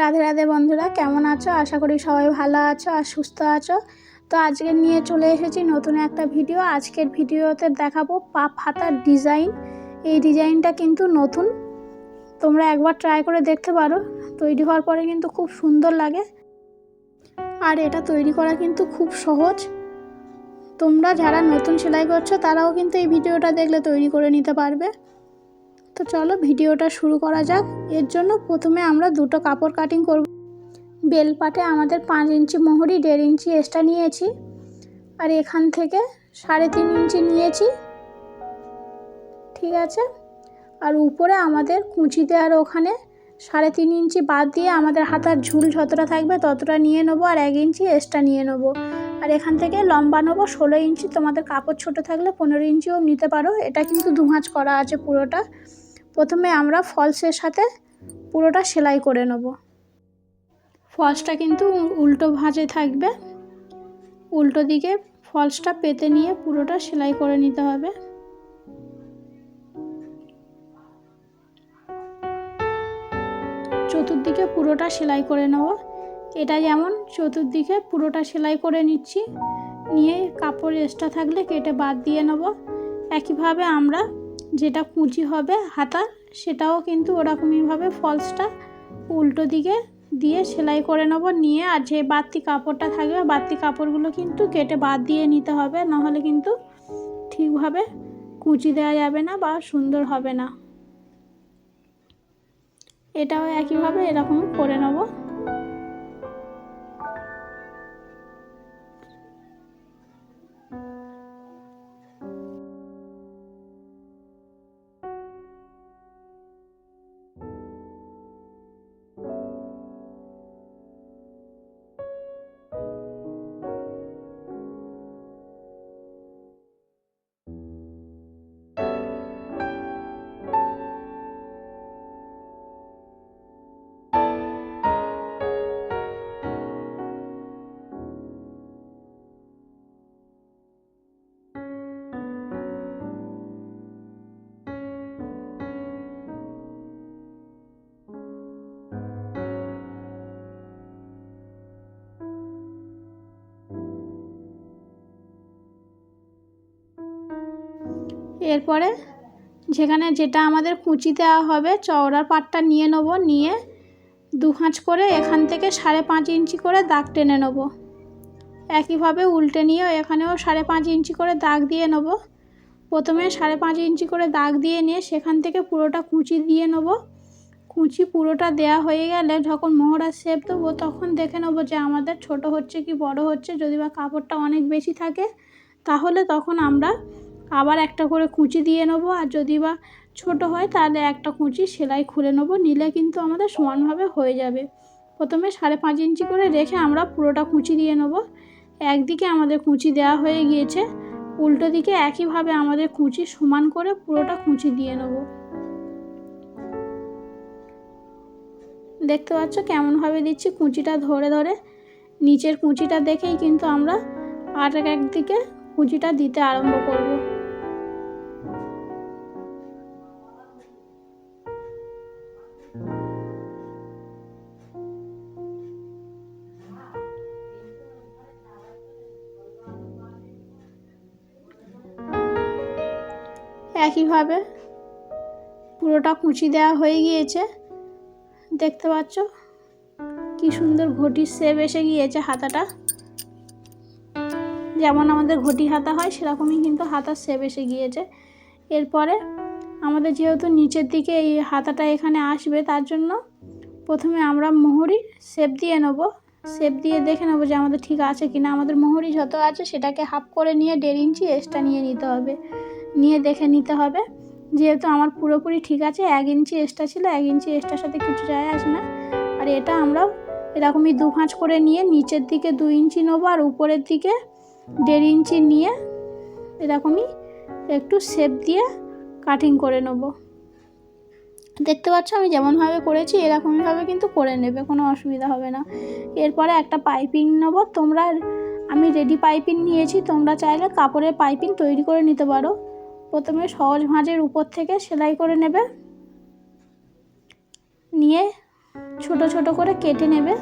রাধে রাধে বন্ধুরা, কেমন আছো? আশা করি সবাই ভালো আছো আর সুস্থ আছো। তো আজকে নিয়ে চলে এসেছি নতুন একটা ভিডিও। আজকের ভিডিওতে দেখাবো পাপ হাতার ডিজাইন। এই ডিজাইনটা কিন্তু নতুন। তোমরা একবার ট্রাই করে দেখতে পারো। তৈরি হওয়ার পরে কিন্তু খুব সুন্দর লাগে। আর এটা তৈরি করা কিন্তু খুব সহজ। তোমরা যারা নতুন সেলাই করছ, তারাও কিন্তু এই ভিডিওটা দেখলে তৈরি করে নিতে পারবে। তো চলো ভিডিওটা শুরু করা যাক। এর জন্য প্রথমে আমরা দুটো কাপড় কাটিং করব। বেলপাটে আমাদের পাঁচ ইঞ্চি মোহরি, দেড় ইঞ্চি এক্সট্রা নিয়েছি। আর এখান থেকে সাড়ে তিন ইঞ্চি নিয়েছি। ঠিক আছে? আর উপরে আমাদের কুঁচি দেওয়ার ওখানে সাড়ে তিন ইঞ্চি বাদ দিয়ে আমাদের হাতার ঝুল যতটা থাকবে ততটা নিয়ে নেব আর এক ইঞ্চি এক্সট্রা নিয়ে নেব। আর এখান থেকে লম্বা নেব, ষোলো ইঞ্চি তোমাদের কাপড় ছোট থাকলে পনেরো ইঞ্চিও নিতে পারো। এটা কিন্তু দুহাঁচ করা আছে পুরোটা। প্রথমে আমরা ফলসের সাথে পুরোটা সেলাই করে নেব। ফলসটা কিন্তু উল্টো ভাঁজে থাকবে। উল্টো দিকে ফলসটা পেতে নিয়ে পুরোটা সেলাই করে নিতে হবে। চতুর্দিকে পুরোটা সেলাই করে নেব। এটা যেমন চতুর্দিকে পুরোটা সেলাই করে নিচ্ছি, নিয়ে কাপড় এক্সট্রা থাকলে কেটে বাদ দিয়ে নেব। একইভাবে আমরা যেটা কুঁচি হবে হাতা, সেটাও কিন্তু ওরকমইভাবে ফলসটা উল্টো দিকে দিয়ে সেলাই করে নেব, নিয়ে আর যে বাড়তি কাপড়টা থাকবে বাড়তি কাপড়গুলো কিন্তু কেটে বাদ দিয়ে নিতে হবে, নাহলে কিন্তু ঠিকভাবে কুচি দেওয়া যাবে না বা সুন্দর হবে না। এটাও একইভাবে এরকম করে নেব। এরপরে যেখানে যেটা আমাদের কুচি দেওয়া হবে, চওড়ার পাটটা নিয়ে নেব, নিয়ে দু হাঁচ করে এখান থেকে সাড়ে পাঁচ ইঞ্চি করে দাগ টেনে নেব। একইভাবে উল্টে নিয়েও এখানেও সাড়ে পাঁচ ইঞ্চি করে দাগ দিয়ে নেব। প্রথমে সাড়ে পাঁচ ইঞ্চি করে দাগ দিয়ে নিয়ে সেখান থেকে পুরোটা কুচি দিয়ে নেব। কুচি পুরোটা দেয়া হয়ে গেলে যখন মোহরা শেপ দেবো, তখন দেখে নেব যে আমাদের ছোট হচ্ছে কি বড় হচ্ছে। যদি বা কাপড়টা অনেক বেশি থাকে, তাহলে তখন আমরা আবার একটা করে কুচি দিয়ে নেব, আর যদি বা ছোটো হয় তাহলে একটা কুচি সেলাই খুলে নেব, নিলে কিন্তু আমাদের সমানভাবে হয়ে যাবে। প্রথমে সাড়ে পাঁচ ইঞ্চি করে রেখে আমরা পুরোটা কুচি দিয়ে নেব। একদিকে আমাদের কুচি দেওয়া হয়ে গিয়েছে, উল্টো দিকে একইভাবে আমাদের কুচি সমান করে পুরোটা কুচি দিয়ে নেব। দেখতে পাচ্ছ কেমনভাবে দিচ্ছি কুচিটা ধরে ধরে। নিচের কুচিটা দেখেই কিন্তু আমরা আর একদিকে কুচিটা দিতে আরম্ভ করব। একইভাবে পুরোটা কুচি দেওয়া হয়ে গিয়েছে। দেখতে পাচ্ছ? কি সুন্দর ঘটির সেপ এসে গিয়েছে হাতাটা। যেমন আমাদের ঘটি হাতা হয়, সেরকমই কিন্তু হাতার সেপ এসে গিয়েছে। এরপরে আমাদের যেহেতু নিচের দিকে এই হাতাটা এখানে আসবে, তার জন্য প্রথমে আমরা মোহরি সেপ দিয়ে নেব। সেপ দিয়ে দেখে নেব যে আমাদের ঠিক আছে কিনা। আমাদের মোহরি যত আছে, সেটাকে হাফ করে নিয়ে দেড় ইঞ্চি এক্সট্রা নিয়ে নিতে হবে। নিয়ে দেখে নিতে হবে। যেহেতু আমার পুরোপুরি ঠিক আছে, এক ইঞ্চি এক্সট্রা ছিল, এক ইঞ্চি এক্সট্রার সাথে কিছু যায় আসে না। আর এটা আমরা এরকমই দু ভাঁজ করে নিয়ে নিচের দিকে দু ইঞ্চি নেব আর উপরের দিকে দেড় ইঞ্চি নিয়ে এরকমই একটু শেপ দিয়ে কাটিং করে নেব। দেখতে পাচ্ছ আমি যেমনভাবে করেছি, এরকমইভাবে কিন্তু করে নেবে, কোনো অসুবিধা হবে না। এরপরে একটা পাইপিং নেব, তোমরা আমি রেডি পাইপিং নিয়েছি, তোমরা চাইলে কাপড়ের পাইপিং তৈরি করে নিতে পারো। প্রথমে সহজ ভাঁজের উপর থেকে সেলাই করে নেবে। নিয়ে ছোট ছোট করে কেটে নেবে।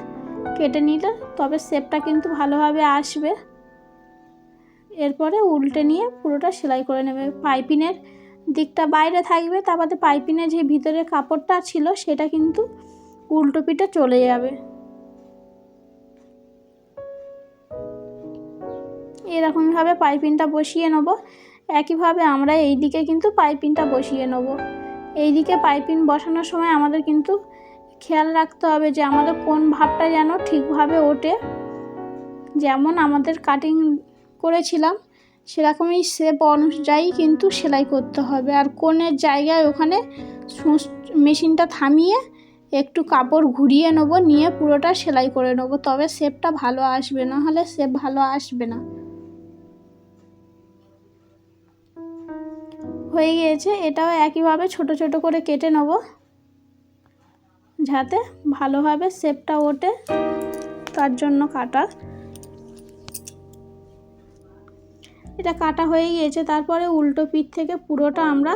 কেটে নিলে তবে শেপটা কিন্তু ভালোভাবে আসবে। এরপরে উল্টে নিয়ে পুরোটা সেলাই করে নেবে। পাইপিনের দিকটা বাইরে থাকবে তারপরে পাইপিনের যে ভিতরে কাপড়টা ছিল সেটা কিন্তু উল্টো পিঠে চলে যাবে। এরকমভাবে পাইপিনটা বসিয়ে নেব। একইভাবে আমরা এই দিকে কিন্তু পাইপিংটা বসিয়ে নেব। এই দিকে পাইপিং বসানোর সময় আমাদের কিন্তু খেয়াল রাখতে হবে যে আমাদের কোন ভাবটা যেন ঠিকভাবে ওঠে। যেমন আমাদের কাটিং করেছিলাম, সেরকমই শেপ অনুযায়ী কিন্তু সেলাই করতে হবে। আর কোনের জায়গায় ওখানে মেশিনটা থামিয়ে একটু কাপড় ঘুরিয়ে নেব, নিয়ে পুরোটা সেলাই করে নেব। তবে শেপটা ভালো আসবে না, হলে শেপ ভালো আসবে না। হয়ে গিয়েছে, এটাও একইভাবে ছোট ছোট করে কেটে নেব। যাতে ভালোভাবে শেপটা ওঠে, তার জন্য কাটা। এটা কাটা হয়ে গিয়েছে, তারপরে উল্টো পিঠ থেকে পুরোটা আমরা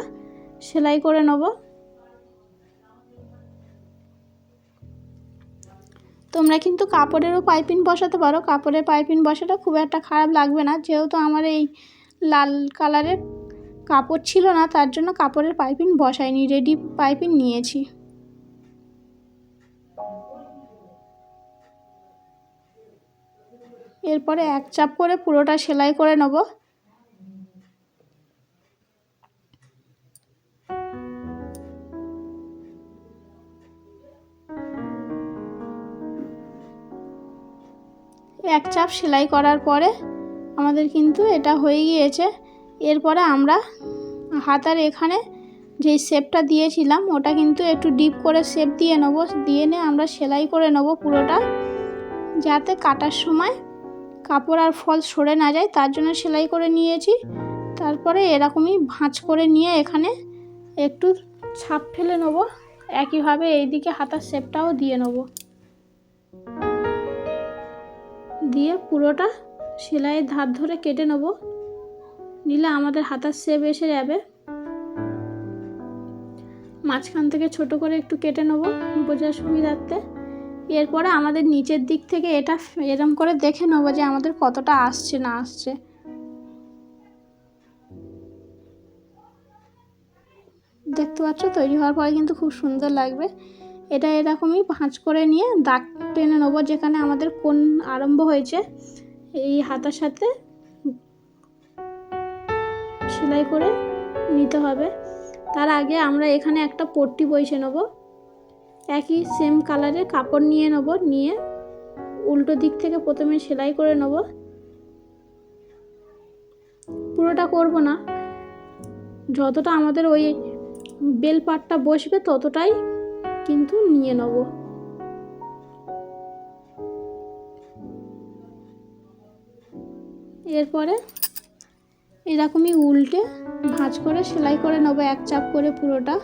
সেলাই করে নেব। তোমরা কিন্তু কাপড়েরও পাইপিন বসাতে পারো, কাপড়ের পাইপিং বসাটা খুব একটা খারাপ লাগবে না। যেহেতু আমার এই লাল কালারের কাপড় ছিল না, তার জন্য কাপড়ের পাইপিং বসাইনি রেডি পাইপিং নিয়েছি। এরপরে এক চাপ করে পুরোটা সেলাই করে নেব। এক চাপ সেলাই করার পরে আমাদের কিন্তু এটা হয়ে গিয়েছে। এরপরে আমরা হাতার এখানে যেই শেপটা দিয়েছিলাম, ওটা কিন্তু একটু ডিপ করে শেপ দিয়ে নেব, দিয়ে নিয়ে আমরা সেলাই করে নেব পুরোটা, যাতে কাটার সময় কাপড় আর ফল সরে না যায়, তার জন্য সেলাই করে নিয়েছি। তারপরে এরকমই ভাঁজ করে নিয়ে এখানে একটু ছাপ ফেলে নেব, একইভাবে এইদিকে হাতার শেপটাও দিয়ে নেব। দিয়ে পুরোটা সেলাইয়ের ধার ধরে কেটে নেব, নিলে আমাদের হাতার শেপ এসে যাবে। মাঝখান থেকে ছোট করে একটু কেটে নেব বোঝার সুবিধার্থে। এরপরে আমাদের নিচের দিক থেকে এটা এরম করে দেখে নেব যে আমাদের কতটা আসছে, না আসছে। দেখতে পাচ্ছ, তৈরি হওয়ার পরে কিন্তু খুব সুন্দর লাগবে। এটা এরকমই ভাঁজ করে নিয়ে দাগ টেনে নেব যেখানে আমাদের কোন আরম্ভ হয়েছে। এই হাতার সাথে সেলাই করে নিতে হবে। তার আগে আমরা এখানে একটা পট্টি বসে নেব। একই সেম কালারের কাপড় নিয়ে নেব, নিয়ে উল্টো দিক থেকে প্রথমে সেলাই করে নেব। পুরোটা করব না। যতটা আমাদের ওই বেল পাটটা বসবে ততটাই কিন্তু নিয়ে নেব। এরপরে এরকমই উল্টে ভাঁজ করে সেলাই করে নেব, এক চাপ করে পুরোটা।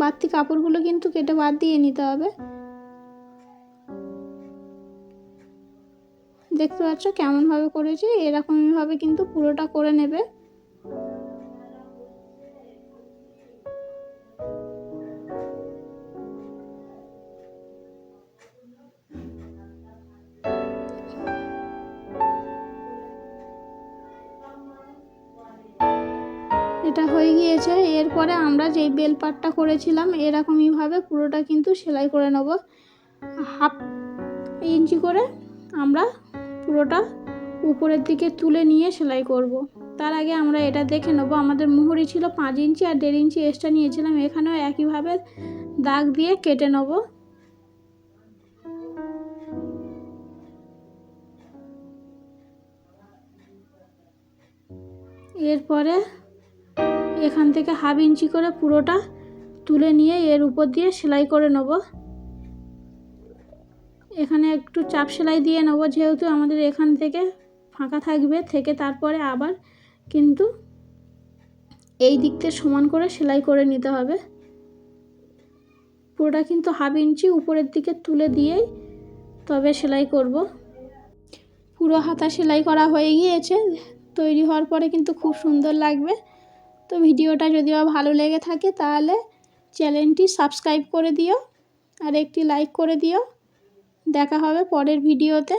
বাড়তি কাপড়গুলো কিন্তু কেটে বাদ দিয়ে নিতে হবে। দেখতে পাচ্ছ কেমনভাবে করেছি এরকমইভাবে কিন্তু পুরোটা করে নেবে। এটা হয়ে গিয়েছে। এরপরে আমরা যেই বেল পাটটা করেছিলাম, এরকমইভাবে পুরোটা কিন্তু সেলাই করে নেব। হাফ ইঞ্চি করে আমরা পুরোটা উপরের দিকে তুলে নিয়ে সেলাই করব। তার আগে আমরা এটা দেখে নেব। আমাদের মুহুরি ছিল পাঁচ ইঞ্চি আর দেড় ইঞ্চি এক্সট্রা নিয়েছিলাম। এখানেও একইভাবে দাগ দিয়ে কেটে নেব। এরপরে এখান থেকে হাফ ইঞ্চি করে পুরোটা তুলে নিয়ে এর উপর দিয়ে সেলাই করে নেব। এখানে একটু চাপ সেলাই দিয়ে নেব, যেহেতু আমাদের এখান থেকে ফাঁকা থাকবে, থেকে তারপরে আবার কিন্তু এই দিকতে সমান করে সেলাই করে নিতে হবে। পুরোটা কিন্তু হাফ ইঞ্চি উপরের দিকে তুলে দিয়েই তবে সেলাই করব। পুরো হাতা সেলাই করা হয়ে গিয়েছে, তৈরি হওয়ার পরে কিন্তু খুব সুন্দর লাগবে। তো ভিডিওটা যদিও ভালো লেগে থাকে তাহলে চ্যানেলটি সাবস্ক্রাইব করে দিও আর একটি লাইক করে দিও। দেখা হবে পরের ভিডিওতে।